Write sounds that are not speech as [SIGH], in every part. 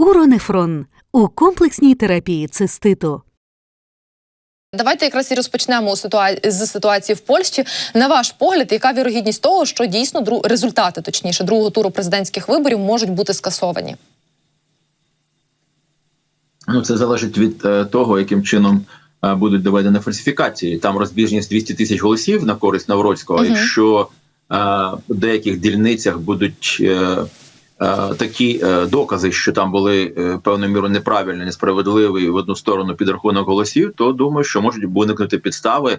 Уронефрон у комплексній терапії циститу. Давайте якраз і розпочнемо ситуа- з ситуації в Польщі. На ваш погляд, яка вірогідність того, що дійсно дру... результати, точніше, другого туру президентських виборів можуть бути скасовані? Ну, це залежить від е, того, яким чином е, будуть доведені фальсифікації. Там розбіжність 200 тисяч голосів на користь Навроцького. Мгм. Якщо е, в деяких дільницях будуть такі е, докази, що там були е, певною мірою неправильні, несправедливі в одну сторону підрахунок голосів, то думаю, що можуть виникнути підстави.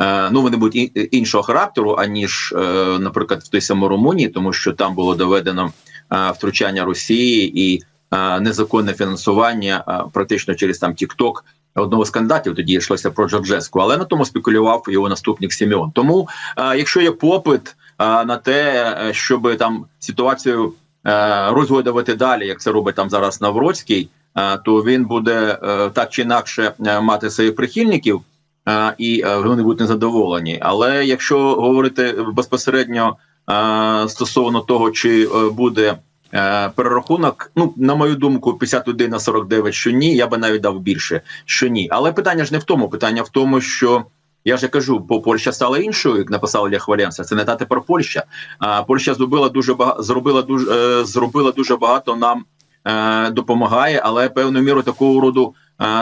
Е, ну вони будуть іншого характеру, аніж, е, наприклад, в той самій Румунії, тому що там було доведено е, втручання Росії і е, незаконне фінансування е, практично через там TikTok одного з кандидатів. Тоді йшлося про Джорджеску, але на тому спекулював його наступник Сімеон. Тому, е, якщо є попит е, на те, е, щоб там ситуацію е, розгойдувати далі, як це робить там зараз Навроцький, е, то він буде е, так чи інакше е, мати своїх прихильників. е, І е, вони будуть незадоволені. Але якщо говорити безпосередньо е, стосовно того, чи е, буде Е, перерахунок, ну на мою думку, 51 на 49, що ні, я би навіть дав більше, що ні. Але питання ж не в тому. Питання в тому, що я ж кажу, бо Польща стала іншою, як написав Лях Валенса. Це не та тепер Польща. А Польща зробила дуже багато, зробила дуже е, зробила дуже багато нам е, допомагає, але певною мірою такого роду.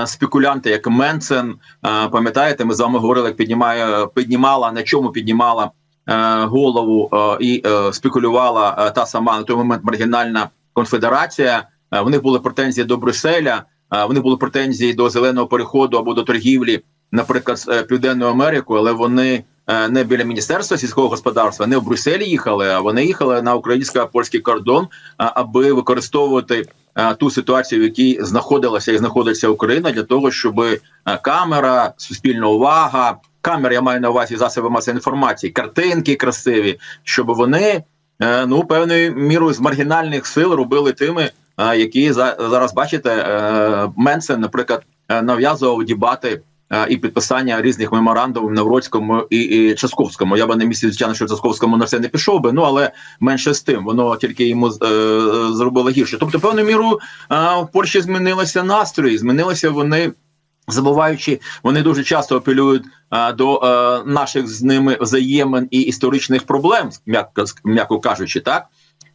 е, Спекулянти, як Менцен, е, пам'ятаєте, ми з вами говорили, як піднімає піднімала на чому піднімала голову і спекулювала та сама на той момент маргінальна конфедерація. В них були претензії до Брюсселя, в них були претензії до зеленого переходу або до торгівлі, наприклад, з е, Південною але вони е, не біля міністерства сільського господарства, не в Брюсселі їхали, а вони їхали на українсько-польський кордон, аби використовувати е, ту ситуацію, в якій знаходилася і знаходиться Україна, для того, щоб камера, суспільна увага, камера, я маю на увазі засоби масової інформації, картинки красиві, щоб вони ну певною мірою з маргінальних сил робили тими, які за зараз бачите, Менсен, наприклад, нав'язував дібати. Е, І підписання різних меморандумів Навроцькому і, і Часковському. Я би на місці, звичайно, що Часковському на це не пішов би. Ну але менше з тим, воно тільки йому е, зробило гірше. Тобто, певною мірою е, в Польщі змінилися настрої, змінилися вони забуваючи, вони дуже часто апелюють а, до а, наших з ними взаємин і історичних проблем, м'яко м'яко кажучи, так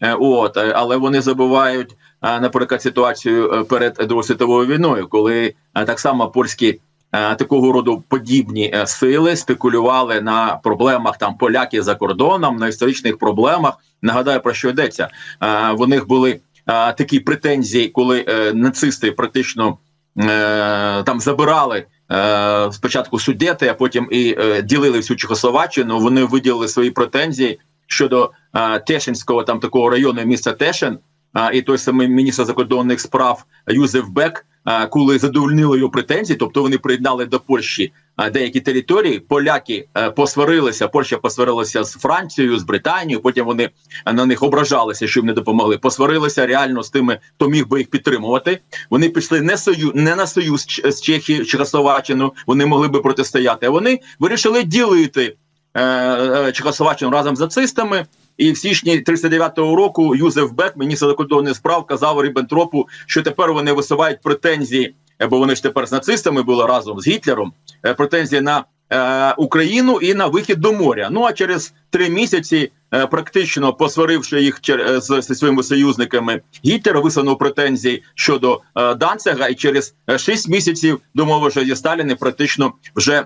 Е, от е, але вони забувають, а, наприклад, ситуацію е, перед Другою світовою війною, коли а, так само польські. Е, Такого роду подібні е, сили спекулювали на проблемах там поляків за кордоном, на історичних проблемах. Нагадаю про що йдеться. Е, В них були е, такі претензії, коли е, нацисти практично е, там забирали е, спочатку судети, а потім і е, ділили всю Чехословаччину. Вони виділили свої претензії щодо е, Тешинського там такого району міста Тешин. А, і той самий міністр закордонних справ Юзеф Бек, коли задовольнили його претензії, тобто вони приєднали до Польщі деякі території. Поляки посварилися. Польща посварилася з Францією, з Британією. Потім вони на них ображалися, що їм не допомогли. Посварилися реально з тими, хто міг би їх підтримувати. Вони пішли не сою, не на союз з Чехії, Чехословаччину. Вони могли би протистояти. А вони вирішили ділити е, е, Чехословаччину разом з нацистами. І в січні 39-го року Юзеф Бек, міністр закордонних справ, казав Ріббентропу, що тепер вони висувають претензії, е, бо вони ж тепер з нацистами були разом з Гітлером. е, Претензії на е, Україну і на вихід до моря. Ну а через три місяці, е, практично посваривши їх чер- е, з, зі своїми союзниками, Гітлер висунув претензії щодо е, Данцега, і через шість місяців домовивши зі Сталіни, практично вже.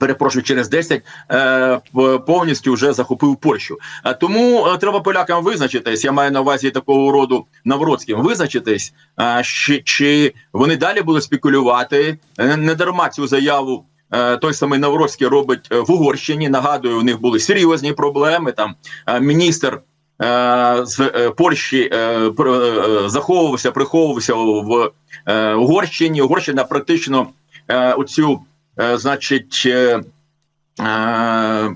Перепрошую, через 10 е, повністю вже захопив Польщу. А тому е, треба полякам визначитись. Я маю на увазі такого роду Навроцьким визначитись, е, чи, вони далі будуть спекулювати. Е, не дарма цю заяву. е, Той самий Навроцький робить е, в Угорщині. Нагадую, у них були серйозні проблеми. Там е, міністр е, з е, Польщі е, е, заховувався, приховувався в е, Угорщині. Угорщина практично е, оцю, е, значить. е, е,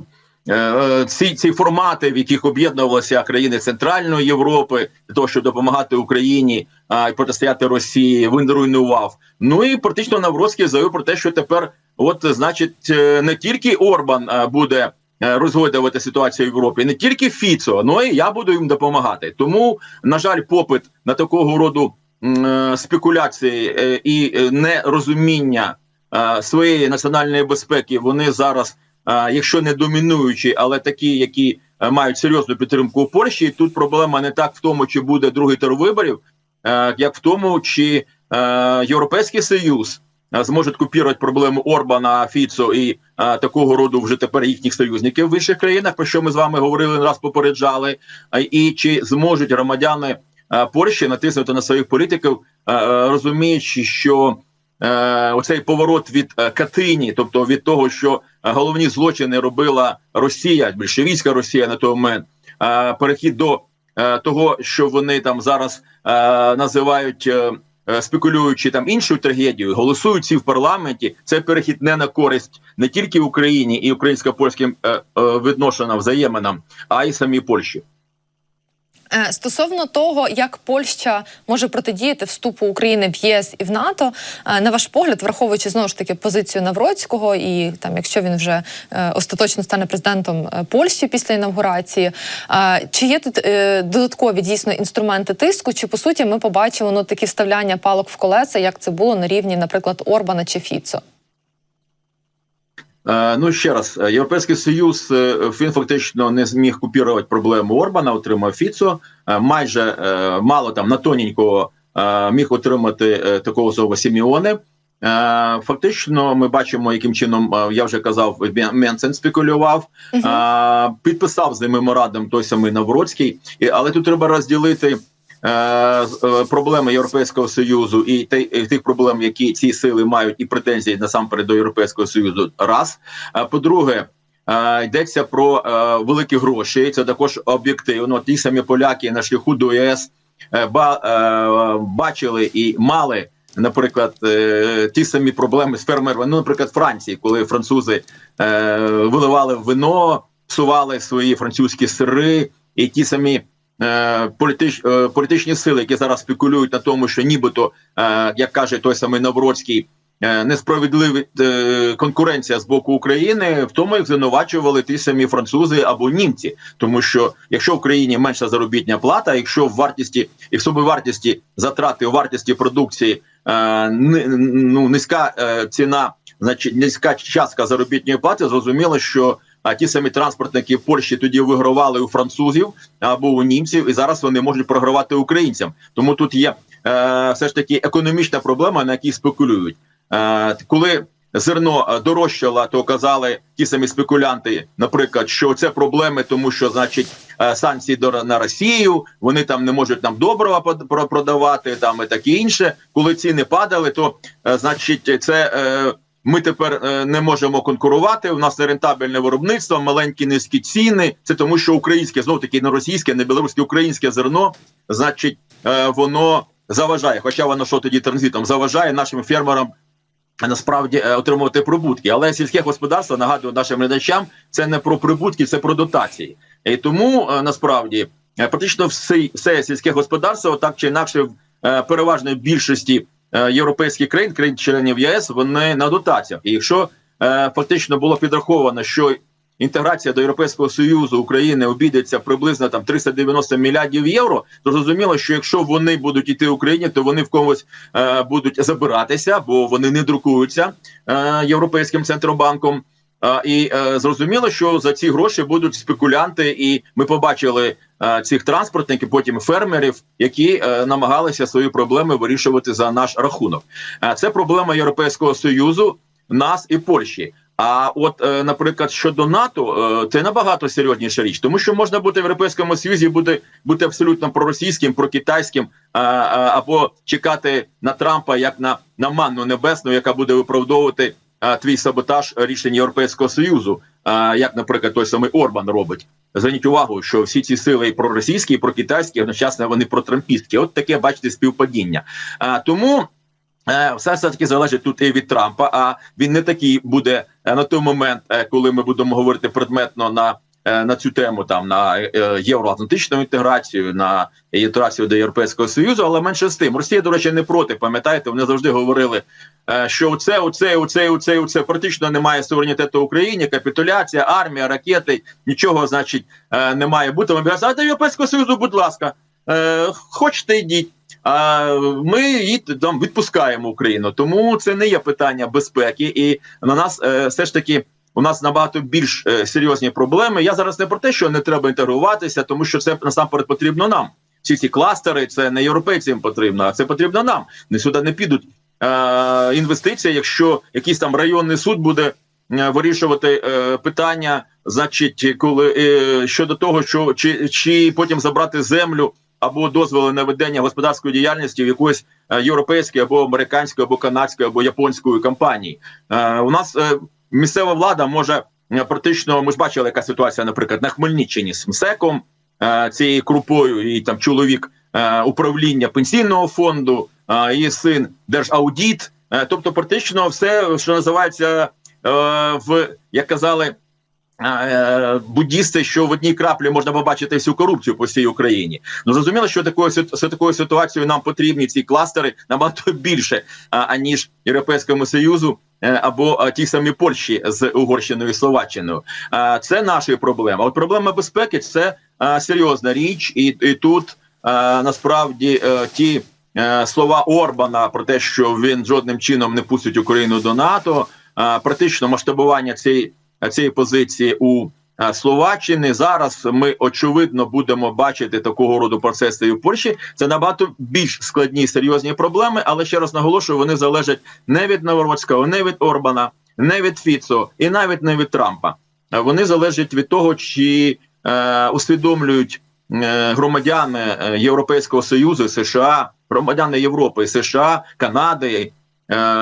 е, ці, ці формати, в яких об'єднувалися країни Центральної Європи, для того, щоб допомагати Україні а, і протистояти Росії, він руйнував. Ну і практично Навроцький заявив про те, що тепер, от значить, е, не тільки Орбан буде е, розгойдувати ситуацію в Європі, не тільки Фіцо, ну і я буду їм допомагати. Тому, на жаль, попит на такого роду е, спекуляції е, і е, нерозуміння е, своєї національної безпеки, вони зараз, е, якщо не домінуючі, але такі, які е, мають серйозну підтримку у Польщі. І тут проблема не так в тому, чи буде другий тур виборів, е, як в тому, чи е, Європейський Союз е, зможуть купувати проблему Орбана, Фіцо і е, такого роду вже тепер їхніх союзників в інших країнах, про що ми з вами говорили, раз попереджали, Е, і чи зможуть громадяни е, Польщі натиснути на своїх політиків, е, е, розуміючи, що е, оцей поворот від е, Катині, тобто від того, що е, головні злочини робила Росія, більшовицька Росія на той момент, е, перехід до е, того, що вони там зараз е, називають. е, е, Спекулюючи там іншою трагедією, голосують всі в парламенті. Це перехід не на користь не тільки Україні і українсько-польським е, е, відношенням, взаєминам, а й самій Польщі. Е, Стосовно того, як Польща може протидіяти вступу України в ЄС і в НАТО, е, на ваш погляд, враховуючи знову ж таки позицію Навроцького, і там, якщо він вже е, остаточно стане президентом Польщі після інавгурації, чи є тут додаткові дійсно інструменти тиску, чи по суті ми побачимо ну такі вставляння палок в колеса, як це було на рівні, наприклад, Орбана чи Фіцо? Е, Ну ще раз, е, Європейський Союз е, він фактично не зміг купувати проблему Орбана, отримав Фіцо. Майже мало там на тоненького міг отримати такого свого Сіміоне. Е, Фактично, ми бачимо, яким чином я вже казав, Мен- Менцен спекулював, е, підписав з ним меморандум той самий Навроцький, але тут треба розділити. Е, е, Проблеми Європейського союзу і тих проблем, які ці сили мають, і претензії насамперед до Європейського союзу. Раз по-друге, е, йдеться про великі гроші. Це також об'єктивно. Ті самі поляки на шляху до ЄС ба- бачили і мали. Наприклад, ті самі проблеми з фермерами. Ну, наприклад, Франції, коли французи е, виливали вино, псували свої французькі сири, і ті самі е, політич, е, політичні сили, які зараз спекулюють на тому, що нібито, е, як каже той самий Навроцький, е, несправедлива конкуренція з боку України, в тому їх звинувачували ті самі французи або німці, тому що якщо в країні менша заробітня плата, якщо в вартості і в собівартості затрати у вартості продукції е, ну низька ціна, значить низька частка заробітної плати, зрозуміло, що. А ті самі транспортники в Польщі тоді вигравали у французів або у німців, і зараз вони можуть програвати українцям. Тому тут є е, все ж таки економічна проблема, на якій спекулюють. Е, коли зерно е, дорожчало, то казали ті самі спекулянти, наприклад, що це проблеми, тому що значить е, санкції на Росію, вони там не можуть нам доброго продавати, там і таке інше. Коли ціни падали, то е, значить це. Е, ми тепер е, не можемо конкурувати. У нас нерентабельне виробництво, маленькі низькі ціни. Це тому, що українське знов таки не російське, не білоруське, українське зерно, значить, е, воно заважає. Хоча воно що тоді транзитом заважає нашим фермерам насправді е, отримувати прибутки. Але сільське господарство нагадую нашим глядачам, це не про прибутки, це про дотації. І тому насправді практично все, все сільське господарство так чи інакше в переважної більшості європейських країн, країн-членів ЄС, вони на дотаціях. І якщо е, фактично було підраховано, що інтеграція до Європейського Союзу України обійдеться приблизно там 390 мільярдів євро, то зрозуміло, що якщо вони будуть йти Україні, то вони в комусь е, будуть забиратися, бо вони не друкуються е, європейським центробанком. Е, і е, зрозуміло, що за ці гроші будуть спекулянти, і ми побачили е, цих транспортників, потім фермерів, які е, намагалися свої проблеми вирішувати за наш рахунок. Е, це проблема Європейського союзу, нас і Польщі. А от, е, наприклад, щодо НАТО, е, це набагато серйозніша річ, тому що можна бути в Європейському Союзі, бути бути абсолютно проросійським, прокитайським, а, або чекати на Трампа як на, на манну небесну, яка буде виправдовувати твій саботаж рішень Європейського Союзу, як, наприклад, той самий Орбан робить. Зверніть увагу, що всі ці сили і проросійські, і прокитайські, одночасно вони протрампістські. От таке, бачите, співпадіння. А, тому. Е, Все все таки залежить тут і від Трампа. А він не такий буде е, на той момент, е, коли ми будемо говорити предметно на на цю тему, там на е, євроатлантичну інтеграцію, на інтеграцію до Європейського союзу. Але менше з тим, Росія, до речі, не проти. Пам'ятаєте, вони завжди говорили, е, що оце, оце, оце, оце, оце практично немає суверенітету Україні, капітуляція, армія, ракети, нічого, значить, е, не має бути. Кажуть, а до Європейського союзу, будь ласка, е, хочете йдіть. а ми її там відпускаємо Україну. Тому це не є питання безпеки, і на нас е, все ж таки. У нас набагато більш е, серйозні проблеми. Я зараз не про те, що не треба інтегруватися, тому що це насамперед потрібно нам. Всі ці кластери це не європейцям потрібно, а це потрібно нам. Не сюди не підуть е, інвестиції, якщо якийсь там районний суд буде е, вирішувати е, питання, значить, коли е, щодо того, що чи, чи потім забрати землю або дозволи на ведення господарської діяльності в якоїсь е, європейської або американської, або канадської, або японської компанії. Е, у нас місцева влада може е, практично. Ми ж бачили, яка ситуація, наприклад, на Хмельниччині з МСЕКом, е, цією крупою, і там чоловік е, управління пенсійного фонду, її син держаудіт. Тобто, практично все, що називається в як казали. Е, Буддісти, що в одній краплі можна побачити всю корупцію по всій Україні. Ну зрозуміло, що такою з такою ситуацією нам потрібні ці кластери набагато [LAUGHS] більше аніж Європейському Союзу е, або ті самі Польщі з Угорщиною і Словаччиною. Це наші проблеми. От проблема безпеки це серйозна річ, і, і тут насправді е, ті слова Орбана про те, що він жодним чином не пустить Україну до НАТО, практично масштабування цієї цієї позиції у е, Словаччини. Зараз ми очевидно будемо бачити такого роду процеси і в Польщі. Це набагато більш складні і серйозні проблеми, але ще раз наголошую, вони залежать не від Новороцького, не від Орбана, не від Фіцо і навіть не від Трампа. Е, Вони залежать від того, чи е, усвідомлюють е, громадяни Європейського союзу, США, громадяни Європи, США, Канади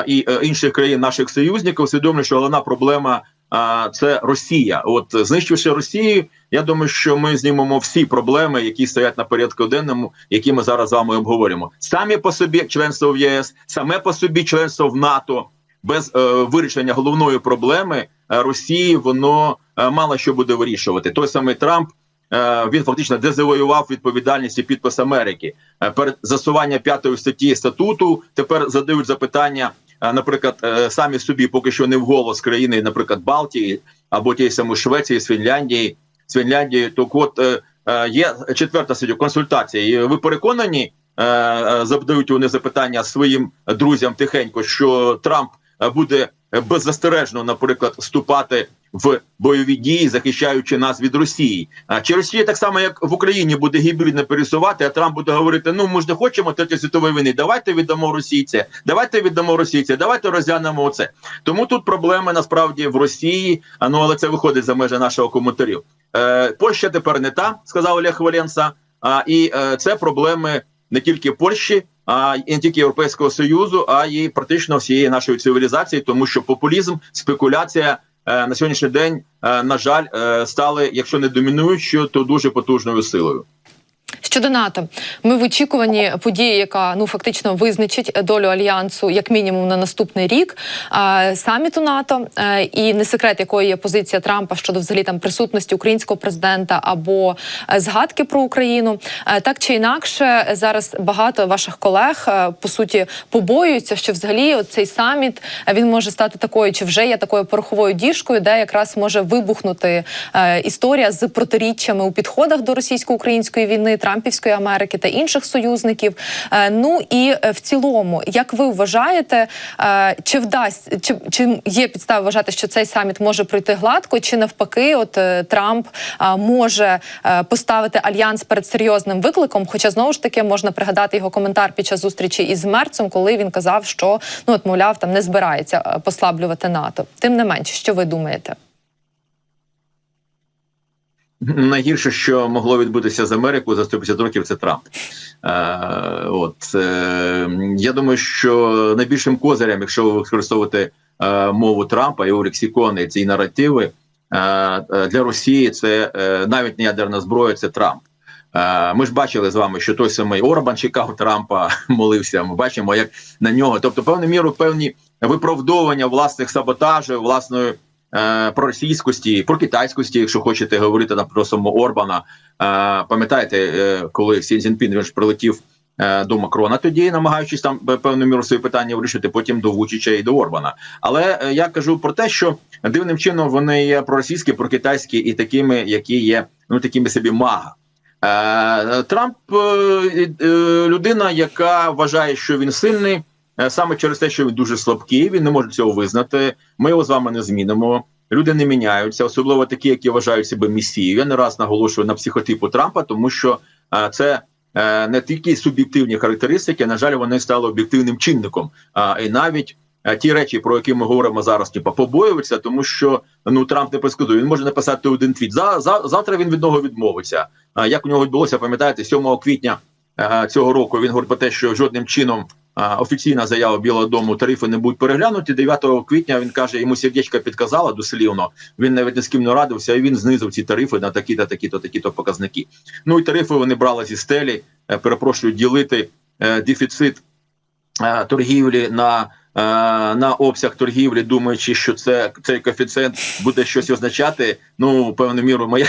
і інших країн наших союзників, усвідомлюють, що головна проблема а це Росія. От знищивши Росію, я думаю, що ми знімемо всі проблеми, які стоять на порядку денному, які ми зараз з вами обговорюємо. Самі по собі членство в ЄС, саме по собі членство в НАТО без е, вирішення головної проблеми е, Росії, воно е, мало що буде вирішувати. Той самий Трамп. е, Він фактично дезавоював відповідальність і підпис Америки Е, перед засування п'ятої статті статуту. Тепер задають запитання наприклад, е, самі собі поки що не вголос країни, наприклад, Балтії або тієї самої Швеції, з Фінляндії, з Фінляндії. то от е, е, є четверта стаття консультація. І ви переконані, задають вони запитання своїм друзям тихенько, що Трамп буде беззастережно, наприклад, вступати в бойові дії, захищаючи нас від Росії. А чи Росія так само, як в Україні, буде гібридно пересувати, а Трамп буде говорити: ну ми ж не хочемо третьої світової війни. Давайте віддамо російця, давайте віддамо російця, давайте розглянемо оце. Тому тут проблеми насправді в Росії. А ну але це виходить за межі нашого коментарю. Е, Польща тепер не та, сказав Олег Валенса. А і е, це проблеми не тільки Польщі, а не тільки Європейського союзу, а й практично всієї нашої цивілізації, тому що популізм, спекуляція на сьогоднішній день, е, на жаль, е, стали, якщо не домінуючою, то дуже потужною силою. Щодо НАТО, ми в очікуванні події, яка ну фактично визначить долю альянсу як мінімум на наступний рік саміту НАТО. Е, і не секрет, якою є позиція Трампа щодо взагалі там присутності українського президента або е, згадки про Україну. Е, так чи інакше, зараз багато ваших колег по суті побоюються, що взагалі цей саміт він може стати такою, чи вже є такою пороховою діжкою, де якраз може вибухнути історія з протиріччями у підходах до російсько-української війни. Трампівської Америки та інших союзників. Е, Ну і е, в цілому, як ви вважаєте, е, чи вдасть чи, чи є підстави вважати, що цей саміт може пройти гладко, чи навпаки, от Трамп може поставити альянс перед серйозним викликом? Хоча знову ж таки можна пригадати його коментар під час зустрічі із Мерцем, коли він казав, що ну от мовляв там не збирається послаблювати НАТО. Тим не менше, що ви думаєте? Найгірше, що могло відбутися з Америкою за 150 років, це Трамп. Е, от е, я думаю, що найбільшим козирем, якщо ви використовуєте е, мову Трампа, його лексикони, ці наративи е, для Росії, це е, навіть не ядерна зброя, це Трамп. Е, Ми ж бачили з вами, що той самий Орбан чекав Трампа, [LAUGHS] молився. Ми бачимо, як на нього, тобто, певною міру, певні виправдовування власних саботажів, власної е, проросійськості, про китайськості, якщо хочете говорити на про самого Орбана. Е, пам'ятаєте, е, коли Сі Цзіньпін він ж прилетів до Макрона, тоді намагаючись там певною мірою свої питання вирішити, потім до Вучича і до Орбана. Але я кажу про те, що дивним чином вони є проросійські, прокитайські і такими, які є ну такими собі мага. Трамп людина, яка вважає, що він сильний, саме через те, що він дуже слабкий, він не може цього визнати. Ми його з вами не змінимо. Люди не міняються, особливо такі, які вважають себе місією. Я не раз наголошую на психотипу Трампа, тому що е, це е, не тільки суб'єктивні характеристики, на жаль, вони стали об'єктивним чинником. А і навіть е, ті речі, про які ми говоримо зараз, типа побоюються, тому що ну Трамп не прискодує. Він може написати один твіт. За, за завтра він від нього відмовиться. А як у нього відбулося, пам'ятаєте, 7 квітня е, цього року він говорить про те, що жодним чином е, офіційна заява Білого Дому тарифи не будуть переглянуті. 9 квітня він каже, йому сердечко підказала дослівно. Він навіть не з ким не радився, і він знизив ці тарифи на такі-то, такі-то, такі-то показники. Ну і тарифи вони брали зі стелі. е, Перепрошую, ділити е, дефіцит е, торгівлі на, на обсяг торгівлі, думаючи, що це цей коефіцієнт буде щось означати. Ну, певну міру, моя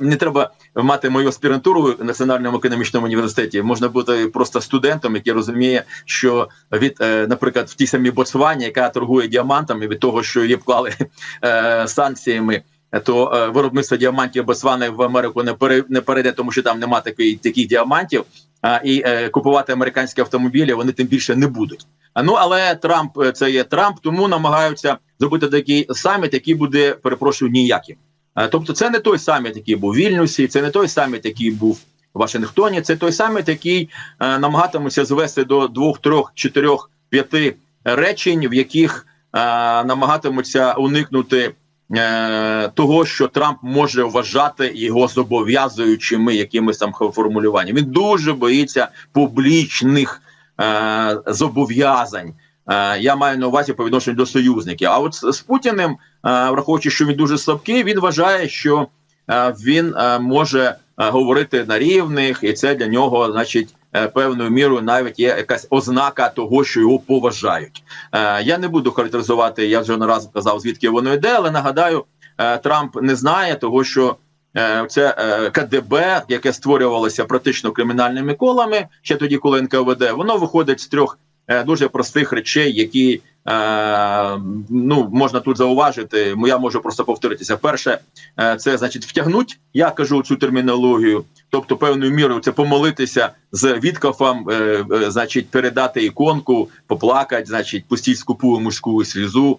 не треба мати мою аспірантуру в Національному економічному університеті. Можна бути просто студентом, який розуміє, що від, е, наприклад, в тій самій Ботсвані, яка торгує діамантами, від того, що її вклали е, санкціями. То е, виробництво діамантів Ботсвани в Америку не пере, не перейде, тому що там нема такої таких діамантів. А і е, купувати американські автомобілі вони тим більше не будуть. Ну але Трамп е, це є Трамп, тому намагаються зробити такий саміт, який буде перепрошую ніяким. Е, тобто, це не той саміт, який був у Вільнюсі, це не той саміт, який був в Вашингтоні. Це той саміт, який е, намагатимуться звести до двох, трьох, чотирьох, п'яти речень, в яких намагатимуться уникнути. Того, що Трамп може вважати його зобов'язуючими якимись там формулюваннями. Він дуже боїться публічних зобов'язань. Е, я маю на увазі по відношенню до союзників. А от з, Путіним, е, враховуючи, що він дуже слабкий, він вважає, що е, він е, може е, говорити на рівних, і це для нього, значить, е, певною мірою навіть є якась ознака того, що його поважають. Е, я не буду характеризувати, я вже не раз казав, звідки воно йде, але нагадаю, е, Трамп не знає того, що. Е, Це е, КДБ, яке створювалося практично кримінальними колами ще тоді, коли НКВД, воно виходить з трьох е, дуже простих речей, які ну можна тут зауважити. Я можу просто повторитися. Перше, це значить втягнуть. Я кажу цю термінологію, тобто певною мірою це помолитися з відкафом, значить, передати іконку, поплакати, значить, пустіть скупу мужську слізу.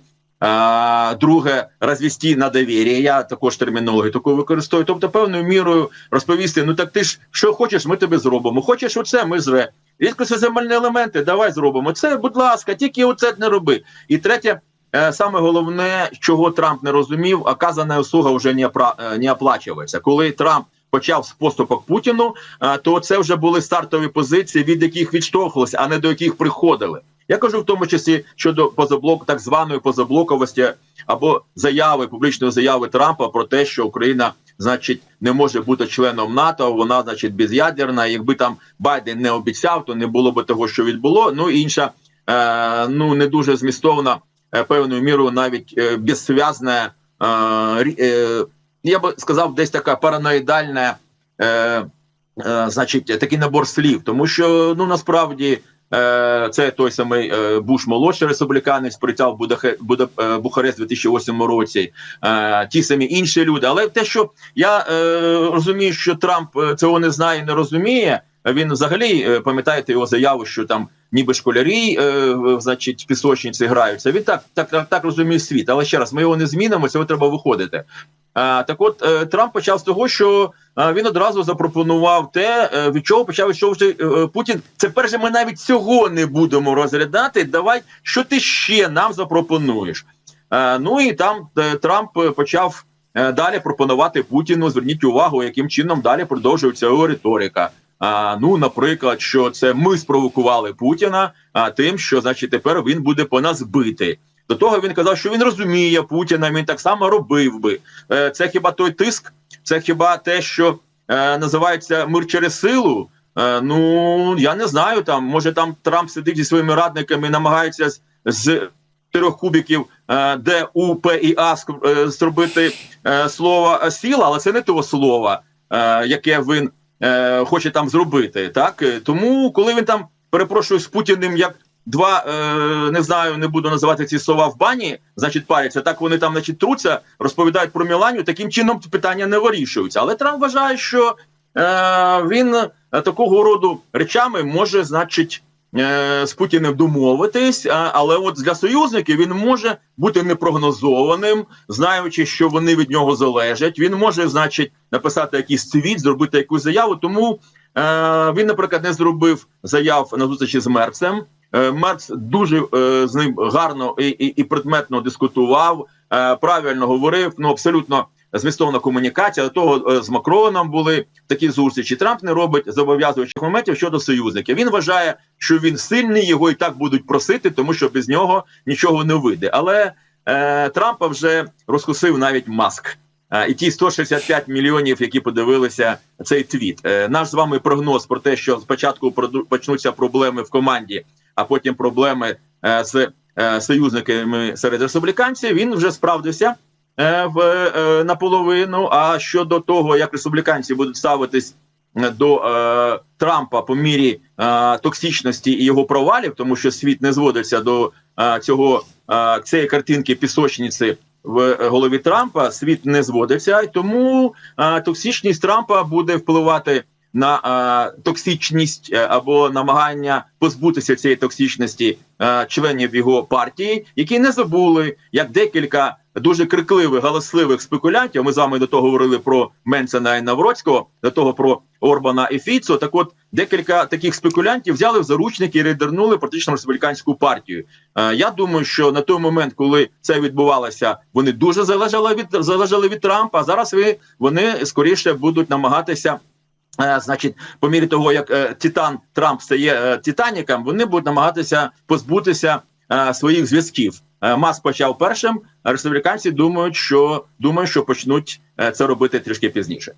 Друге, розвести на довір'я. Я також термінологію таку використовую. Тобто, певною мірою розповісти: ну так ти ж що хочеш, ми тобі зробимо. Хочеш оце, ми зве. зре. Рідкосеземельні елементи, давай зробимо. Це, будь ласка, тільки оце не роби. І третє, е, саме головне, чого Трамп не розумів, оказана услуга вже не, е, не оплачується. Коли Трамп почав з поступок Путіну, е, то це вже були стартові позиції, від яких відштовхувалися, а не до яких приходили. Я кажу в тому числі щодо позаблок, так званої позаблоковості або заяви публічної заяви Трампа про те, що Україна, значить, не може бути членом НАТО. Вона, значить, безядерна. Якби там Байден не обіцяв, то не було б того, що відбуло. Ну інша, е, ну не дуже змістовна, е, певною мірою, навіть е, беззв'язна, е, е, я би сказав, десь така параноїдальна. Е, е, значить, такий набор слів, тому що ну насправді це той самий е, Буш молодший республіканець, притяв Будахе, Буда, е, Бухарест у 2008 році, е, ті самі інші люди. Але те, що я е, розумію, що Трамп е, цього не знає, не розуміє. Він взагалі е, пам'ятаєте його заяву, що там ніби школярі, е, значить, пісочниці граються. Він так, так, так, розуміє світ. Але ще раз, ми його не змінимо, цього треба виходити. А, так от е, Трамп почав з того, що е, він одразу запропонував те, е, від чого почав відчувати е, Путін. Це перше, ми навіть цього не будемо розглядати. Давай, що ти ще нам запропонуєш? Е, ну і там е, Трамп почав е, далі пропонувати Путіну. Зверніть увагу, яким чином далі продовжується його риторика. А, ну, наприклад, що це ми спровокували Путіна, а тим, що значить тепер він буде по нас бити. До того він казав, що він розуміє Путіна, він так само робив би. Е, Це хіба той тиск, це хіба те, що е, називається мир через силу. Е, ну я не знаю. Там може там Трамп сидить зі своїми радниками, і намагається з, з трьох кубиків е, Д, У, П і А е, зробити е, слово сила, але це не того слова, е, яке він е, хоче там зробити. Так Е, тому, коли він там перепрошую з Путіним як два е, не знаю, не буду називати ці слова в бані, значить паряться. Так вони там, значить, труться, розповідають про Міланію. Таким чином питання не вирішуються. Але Трамп вважає, що е, він е, такого роду речами може, значить, з Путіним домовитись, але от для союзників він може бути непрогнозованим, знаючи, що вони від нього залежать. Він може, значить, написати якийсь твіт, зробити якусь заяву. Тому е, він, наприклад, не зробив заяв на зустрічі з Мерцем. Е, Мерц дуже е, з ним гарно і, і, і предметно дискутував, е, правильно говорив. Ну абсолютно змістовна комунікація. До того е, з Макроном були такі зустрічі. Трамп не робить зобов'язуючих моментів щодо союзників. Він вважає, що він сильний, його і так будуть просити, тому що без нього нічого не вийде. Але е, Трампа вже розкусив навіть маск. Е, І ті 165 мільйонів, які подивилися цей твіт. Е, Наш з вами прогноз про те, що спочатку почнуться проблеми в команді, а потім проблеми з союзниками серед республіканців. Він вже справдився в е, наполовину. А щодо того, як республіканці будуть ставитись е, до е, Трампа по мірі е, токсичності і його провалів, тому що світ не зводиться до е, цього е, цієї картинки пісочниці в голові Трампа. Світ не зводиться, і тому е, токсичність Трампа буде впливати на е, токсичність е, або намагання позбутися цієї токсичності е, членів його партії, які не забули, як декілька дуже крикливих, галасливих спекулянтів. Ми з вами до того говорили про Менсена і Навроцького, до того про Орбана і Фіцо. Так, от декілька таких спекулянтів взяли в заручники і рейдернули практично республіканську партію. Е, я думаю, що на той момент, коли це відбувалося, вони дуже залежали від залежали від Трампа. А зараз ви вони скоріше будуть намагатися. Е, Значить, по мірі того, як е, Титан Трамп стає е, Титаніком, вони будуть намагатися позбутися е, своїх зв'язків. Е, Маск почав першим. Республіканці думають, що думають, що почнуть е, це робити трішки пізніше.